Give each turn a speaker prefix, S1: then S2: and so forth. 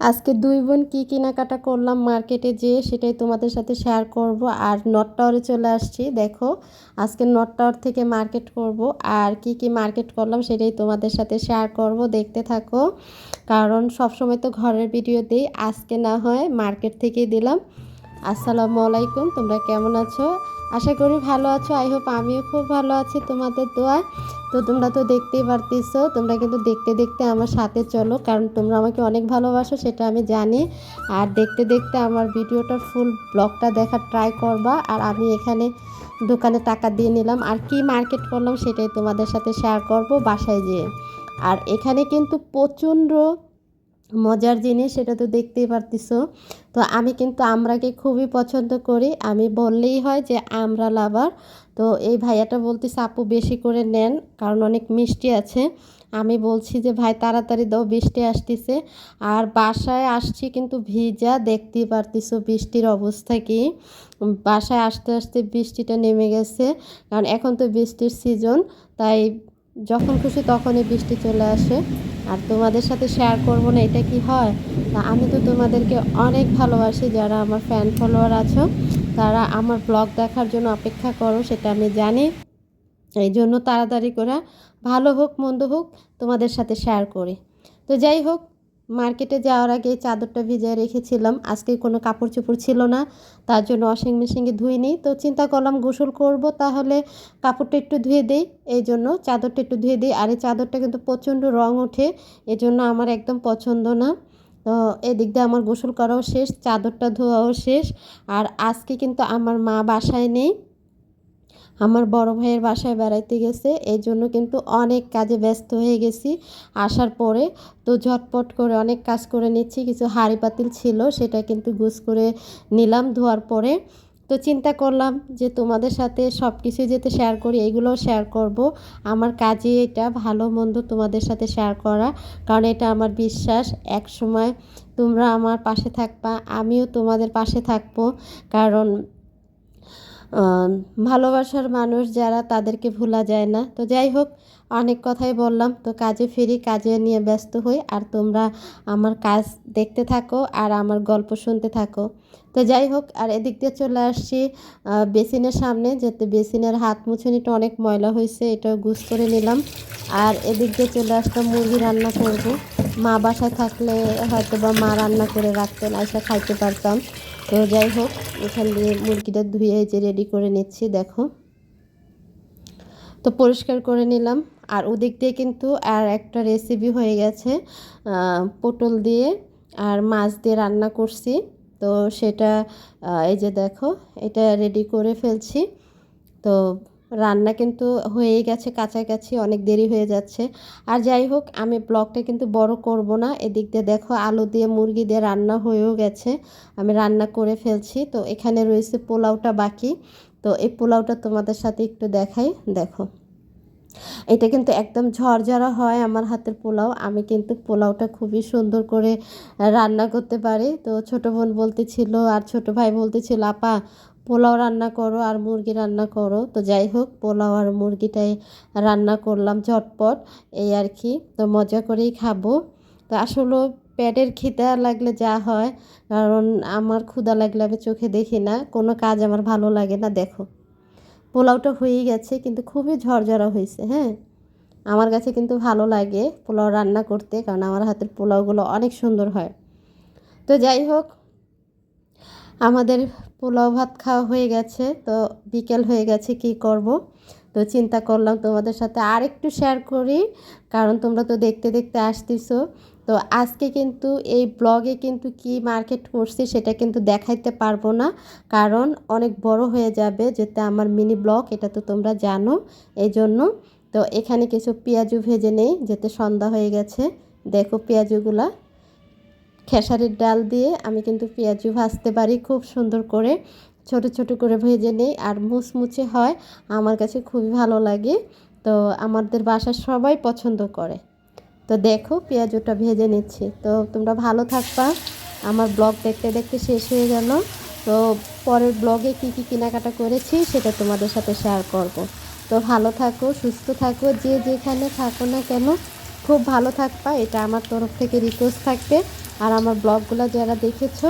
S1: আজকে দুই বোন কী কেনাকাটা করলাম মার্কেটে যেয়ে সেটাই তোমাদের সাথে শেয়ার করব। আর নট টাওয়ারে চলে আসছি, দেখো আজকে নট টাওয়ার থেকে মার্কেট করব। আর কি কি মার্কেট করলাম সেটাই তোমাদের সাথে শেয়ার করব, দেখতে থাকো। কারণ সবসময় তো ঘরের ভিডিও দিই, আজকে না হয় মার্কেট থেকেই দিলাম। আসসালামু আলাইকুম, তোমরা কেমন আছো? আশা করি ভালো আছো, আই হোপ আমিও খুব ভালো আছি, তোমাদের দোয়া। তো তোমরা তো দেখতেই পারতেছো, তোমরা কিন্তু দেখতে দেখতে আমার সাথে চলো, কারণ তোমরা আমাকে অনেক ভালোবাসো, সেটা আমি জানি। আর দেখতে দেখতে আমার ভিডিওটার ফুল ব্লগটা দেখার ট্রাই করবা, আর আমি এখানে দোকানে টাকা দিয়ে নিলাম। আর কি মার্কেট করলাম সেটাই তোমাদের সাথে শেয়ার করব বাসায় যেয়ে। আর এখানে কিন্তু প্রচণ্ড মজার জিনিস, সেটা তো দেখতেই পারতিস তো আমি কিন্তু আমরাকে খুবই পছন্দ করি। আমি বললেই হয় যে আমরা লাভার। তো এই ভাইয়াটা বলতেছে, আপু, বেশি করে নেন, কারণ অনেক মিষ্টি আছে। আমি বলছি যে, ভাই, তাড়াতাড়ি দাও, বৃষ্টি আসতেছে। আর বাসায় আসছি কিন্তু ভিজা, দেখতেই পারতিস বৃষ্টির অবস্থা কি। বাসায় আসতে আসতে বৃষ্টিটা নেমে গেছে, কারণ এখন তো বৃষ্টির সিজন, তাই যখন খুশি তখনই বৃষ্টি চলে আসে। আর তোমাদের সাথে শেয়ার করব না, এটা কি হয়? তা আমি তো তোমাদেরকে অনেক ভালোবাসি, যারা আমার ফ্যান ফলোয়ার আছো, তারা আমার ব্লগ দেখার জন্য অপেক্ষা করো, সেটা আমি জানি। এই জন্য তাড়াতাড়ি করে ভালো হোক, মন্দ হোক, তোমাদের সাথে শেয়ার করি। তো যাই হোক মার্কেটে যাওয়ার আগে চাদরটা ভিজিয়ে রেখেছিলাম। আজকে কোনো কাপড় চোপড় ছিল না, তার জন্য ওয়াশিং মেশিনে ধুইনি। তো চিন্তা করলাম গোসল করব, তাহলে কাপড়টা একটু ধুয়ে দিই। এই জন্য চাদরটা একটু ধুয়ে দিই। আর এই চাদরটা কিন্তু প্রচণ্ড রং ওঠে এই জন্য আমার একদম পছন্দ না। তো এদিক দিয়ে আমার গোসল করাও শেষ, চাদরটা ধোয়াও শেষ। আর আজকে কিন্তু আমার মা বাসায় নেই। আমার বড় ভাইয়ের বাসায় বেড়াইতে গেছে, এই জন্য কিন্তু অনেক কাজে ব্যস্ত হয়ে গেছি। আসার পরে তো ঝটপট করে অনেক কাজ করে নিচ্ছি, কিছু হাঁড়ি পাতিল ছিল সেটা কিন্তু গুছ করে নিলাম ধোয়ার পরে। তো চিন্তা করলাম যে তোমাদের সাথে সব কিছু যেতে শেয়ার করি, এগুলোও শেয়ার করব। আমার কাজে এটা ভালো মন্দ তোমাদের সাথে শেয়ার করা, কারণ এটা আমার বিশ্বাস এক সময় তোমরা আমার পাশে থাকবা, আমিও তোমাদের পাশে থাকব। কারণ ভালোবাসার মানুষ যারা তাদেরকে ভোলা যায় না। তো যাই হোক, অনেক কথাই বললাম। তো কাজে ফিরি, কাজে নিয়ে ব্যস্ত হই। আর তোমরা আমার কাজ দেখতে থাকো আর আমার গল্প শুনতে থাকো। তো যাই হোক, আর এদিক দিয়ে চলে আসছি বেসিনের সামনে। যেতে বেসিনের হাত মুছুনিটা অনেক ময়লা হয়েছে এটা গুছ করে নিলাম। আর এদিক দিয়ে চলে আসতাম মুরগি রান্না করব। মা বাসায় থাকলে হয়তো বা মা রান্না করে রাখতেন এসে খাইতে পারতাম। তো যাই হোক, এখান দিয়ে মুরগিটা ধুয়ে যে রেডি করে নিচ্ছি, দেখো। তো পরিষ্কার করে নিলাম। আর ওদিক দিয়ে কিন্তু আর একটা রেসিপি হয়ে গেছে পটল দিয়ে আর মাছ দিয়ে রান্না করছি। তো সেটা এই যে দেখো, এটা রেডি করে ফেলছি। তো রান্না কিন্তু হয়েই গেছে, কাছাকাছি অনেক দেরি হয়ে যাচ্ছে। আর যাই হোক, আমি ব্লগটা কিন্তু বড় করব না। এদিক দিয়ে দেখো, আলু দিয়ে, মুরগি দিয়ে রান্না হয়েও গেছে। আমি রান্না করে ফেলছি। তো এখানে রয়েছে পোলাওটা বাকি। তো এই পোলাওটা তোমাদের সাথে একটু দেখাই। দেখো, এটা কিন্তু একদম ঝরঝরা হয় আমার হাতের পোলাও। আমি কিন্তু পোলাওটা খুবই সুন্দর করে রান্না করতে পারি। তো ছোট বোন বলতেছিল, আর ছোট ভাই বলতেছিল, আপা পোলাও রান্না করো আর মুরগি রান্না করো। তো যাই হোক, পোলাও আর মুরগিটাই রান্না করলাম ঝটপট, এই আর কি। তো মজা করেই খাব। তো আসলে পেটের খিদা লাগলে যা হয়, কারণ আমার ক্ষুদা লাগলে আমি চোখে দেখি না, কোনো কাজ আমার ভালো লাগে না, দেখো। পোলাওটা হয়েই গেছে, কিন্তু খুবই ঝরঝরা হয়েছে হ্যাঁ। আমার কাছে কিন্তু ভালো লাগে পোলাও রান্না করতে, কারণ আমার হাতের পোলাওগুলো অনেক সুন্দর হয়। তো যাই হোক আমাদের পোলাও ভাত খাওয়া হয়ে গেছে, তো বিকেল হয়ে গেছে, কি করব? তো চিন্তা করলাম তোমাদের সাথে আর একটু শেয়ার করি, কারণ তোমরা তো দেখতে দেখতে আসতেছো। তো আজকে কিন্তু এই ব্লগে কিন্তু কি মার্কেট করছি সেটা কিন্তু দেখাইতে পারব না, কারণ অনেক বড় হয়ে যাবে যেতে আমার মিনি ব্লগ এটা তো তোমরা জানো এই জন্য তো এখানে কিছু পেঁয়াজু ভেজে নেই, যেতে সন্ধ্যা হয়ে গেছে। দেখো পেঁয়াজুগুলা। খেসারির ডাল দিয়ে আমি কিন্তু পেঁয়াজু ভাজতে পারি খুব সুন্দর করে। ছোট ছোট করে ভেজে নেই আর মুচমুচে হয়। আমার কাছে খুবই ভালো লাগে। তো আমাদের বাসার সবাই পছন্দ করে। তো দেখো পেঁয়াজুটা ভেজে নিচ্ছি। তো তোমরা ভালো থাকবা। আমার ব্লগ দেখতে দেখতে শেষ হয়ে গেল। তো পরের ব্লগে কি কি কেনাকাটা করেছি সেটা তোমাদের সাথে শেয়ার করব। তো ভালো থাকো, সুস্থ থাকো, যে যেখানে থাকো না কেন। খুব ভালো থাকবা। এটা আমার তরফ থেকে রিকোয়েস্ট থাকবে। আর আমার ব্লগগুলো যারা দেখেছ